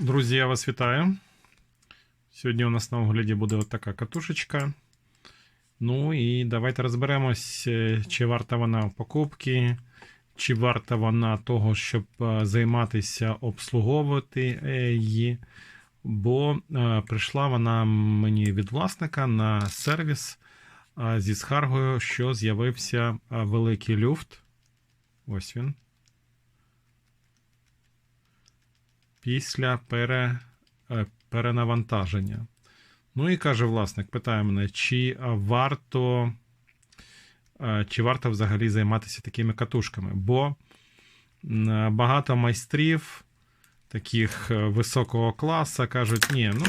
Друзі, я вас вітаю. Сьогодні у нас на огляді буде от така катушечка. Ну і давайте розберемось, чи варта вона покупки, чи варта вона того, щоб е, займатися обслуговувати е, її. Бо е, прийшла вона мені від власника на сервіс зі скаргою, що з'явився великий люфт. Ось він. Після пере, е, перенавантаження. Ну і каже власник, питає мене, чи варто, е, чи варто взагалі займатися такими катушками? Бо багато майстрів таких е, високого класу кажуть, ні, ну,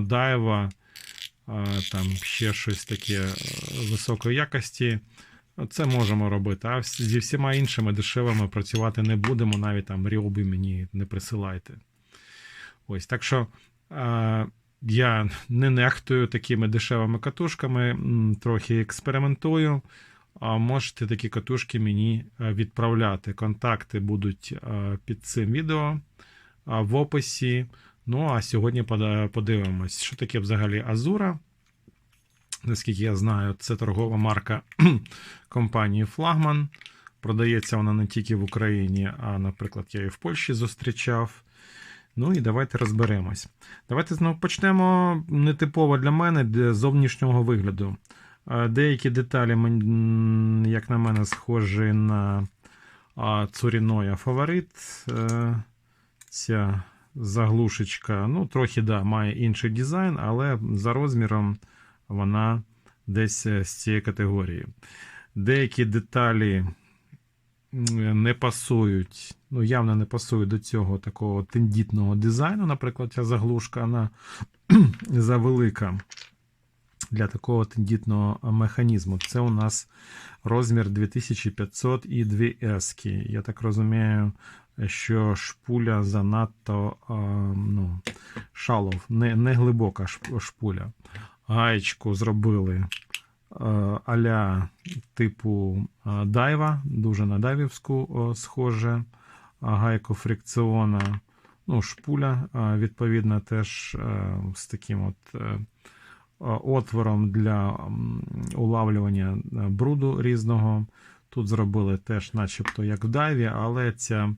Daiwa, е, там ще щось таке високої якості. Це можемо робити. А зі всіма іншими дешевими працювати не будемо, навіть там ріоби мені не присилайте. Ось так що е, я не нехтую такими дешевими катушками, трохи експериментую. А можете такі катушки мені е, відправляти. Контакти будуть е, під цим відео в описі. Ну а сьогодні подивимось, що таке взагалі Азура. Наскільки я знаю, це торгова марка компанії Флагман. Продається вона не тільки в Україні, а, наприклад, я і в Польщі зустрічав. Ну і давайте розберемось. Давайте знову почнемо нетипово для мене для зовнішнього вигляду. Деякі деталі, як на мене, схожі на Цуріноя Фаворит. Е, Ця заглушечка, ну, трохи да, має інший дизайн, але за розміром вона десь е, з цієї категорії. Деякі деталі не пасують, ну, явно не пасують до цього такого тендітного дизайну. Наприклад, ця заглушка вона завелика для такого тендітного механізму. Це у нас розмір 2500 і 2 S. Я так розумію, що шпуля занадто ну, шалов, не, не глибока шпуля. Гаєчку зробили е, аля типу е, дайва, дуже на дайвівську схоже. А Гайку фрикціона, ну, шпуля, е, відповідно, теж е, з таким от е, е, отвором для улавлювання е, бруду різного. Тут зробили теж, начебто, як в дайві, але ця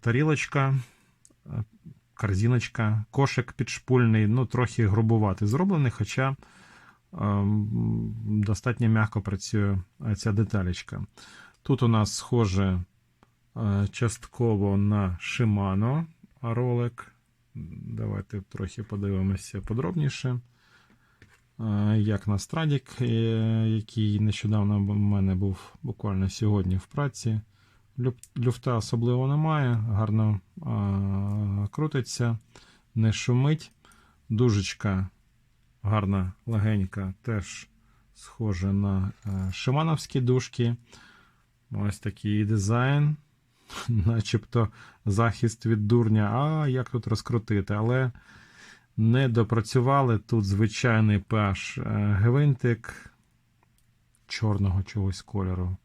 тарілочка, е, корзиночка, кошик підшпульний, ну, трохи грубуватий зроблений, хоча ем, достатньо м'яко працює ця деталечка. Тут у нас схоже е, частково на Shimano ролик. Давайте трохи подивимося подробніше. Е, Як на Страдік, е, який нещодавно в мене був буквально сьогодні в праці. Люф- Люфта особливо немає, гарно а, крутиться, не шумить. Дужечка гарна, легенька, теж схожа на е, шимановські дужки. Ось такий дизайн, начебто захист від дурня. А як тут розкрутити? Але не допрацювали. Тут звичайний PH е, гвинтик чорного чогось кольору.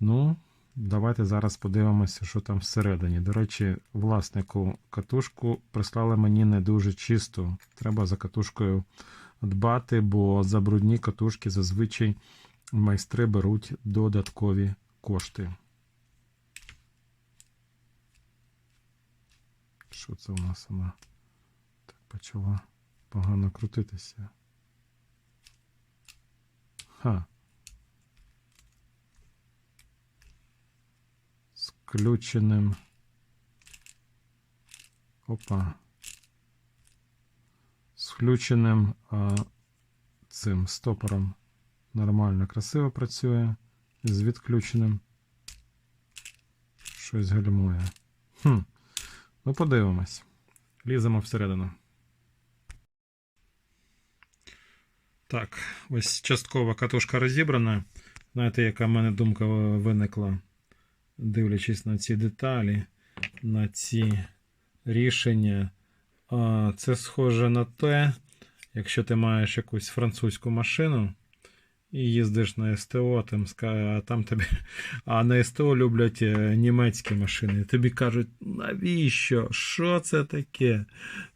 Ну, давайте зараз подивимося, що там всередині. До речі, власнику катушку прислали мені не дуже чисту. Треба за катушкою дбати, бо за брудні катушки зазвичай майстри беруть додаткові кошти. Що це у нас вона так почала погано крутитися? Ха. З включеним. Опа. З включеним а, цим стопором нормально, красиво працює. З відключеним. Щось гальмує. Хм. Ну, подивимось. Ліземо всередину. Так, ось часткова катушка розібрана. Знаєте, яка в мене думка виникла, дивлячись на ці деталі, на ці рішення. Це схоже на те, якщо ти маєш якусь французьку машину, і їздиш на СТО, там, а там тобі. А на СТО люблять е, німецькі машини. Тобі кажуть, навіщо? Що це таке?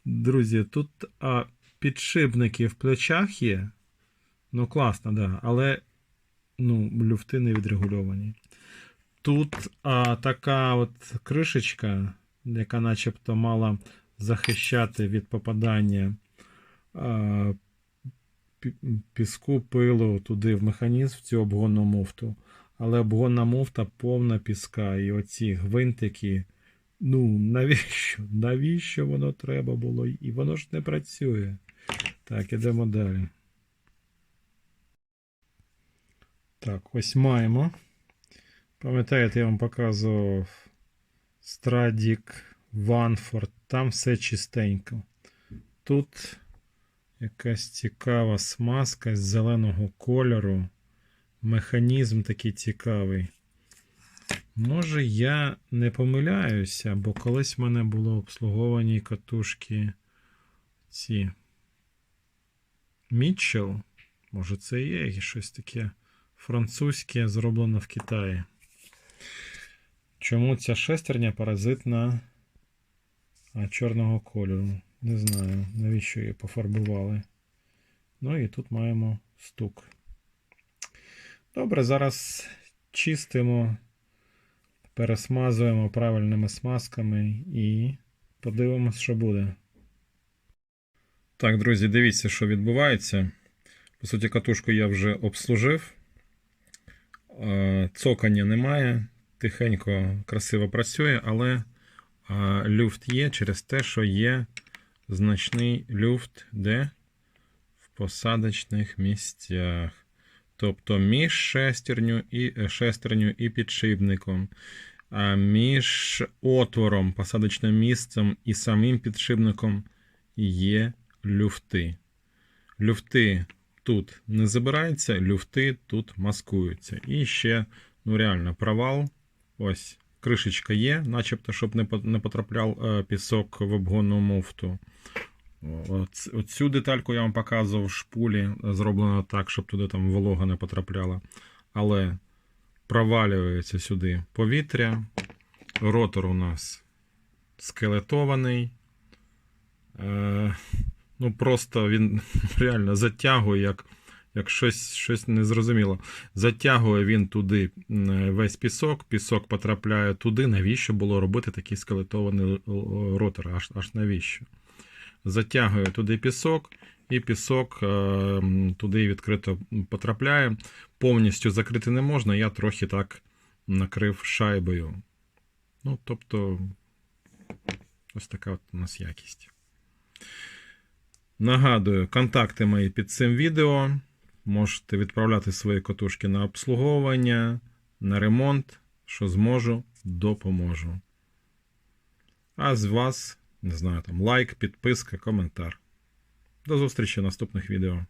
Друзі, тут а, підшипники в плечах є. Ну, класно, да. Але ну, люфти не відрегульовані. Тут а, така от кришечка, яка начебто мала захищати від попадання а, піску, пилу туди в механізм, в цю обгонну муфту. Але обгонна муфта повна піска. І оці гвинтики. Ну, навіщо? Навіщо воно треба було? І воно ж не працює. Так, ідемо далі. Так, ось маємо. Пам'ятаєте, я вам показував Страдік, Ванфорд, там все чистенько. Тут якась цікава смазка з зеленого кольору. Механізм такий цікавий. Може, я не помиляюся, бо колись в мене було обслуговані катушки ці Mitchell. Може, це і є щось таке французьке, зроблено в Китаї. Чому ця шестерня паразитна а, чорного кольору? Не знаю, навіщо її пофарбували. Ну і тут маємо стук. Добре, зараз чистимо, пересмазуємо правильними смазками і подивимось, що буде. Так, друзі, дивіться, що відбувається. По суті, катушку я вже обслужив. Е, Цокання немає. Тихенько, красиво працює, але е, люфт є через те, що є значний люфт де в посадочних місцях. Тобто між шестерню і, е, шестерню і підшипником, між отвором, посадочним місцем і самим підшипником є люфти. Люфти тут не забираються, люфти тут маскуються. І ще, ну реально, провал. Ось, кришечка є, начебто, щоб не потрапляв е, пісок в обгонну муфту. Оцю детальку я вам показував в шпулі, зроблено так, щоб туди там волога не потрапляла. Але провалюється сюди повітря. Ротор у нас скелетований. Ну, просто він реально затягує, як, як щось, щось незрозуміло. Затягує він туди весь пісок, пісок потрапляє туди. Навіщо було робити такий скелетований ротор? Аж, аж навіщо? Затягує туди пісок, і пісок е, туди відкрито потрапляє. Повністю закрити не можна, я трохи так накрив шайбою. Ну, тобто, ось така от у нас якість. Нагадую, контакти мої під цим відео. Можете відправляти свої котушки на обслуговування, на ремонт. Що зможу, допоможу. А з вас, не знаю, там лайк, підписка, коментар. До зустрічі в наступних відео.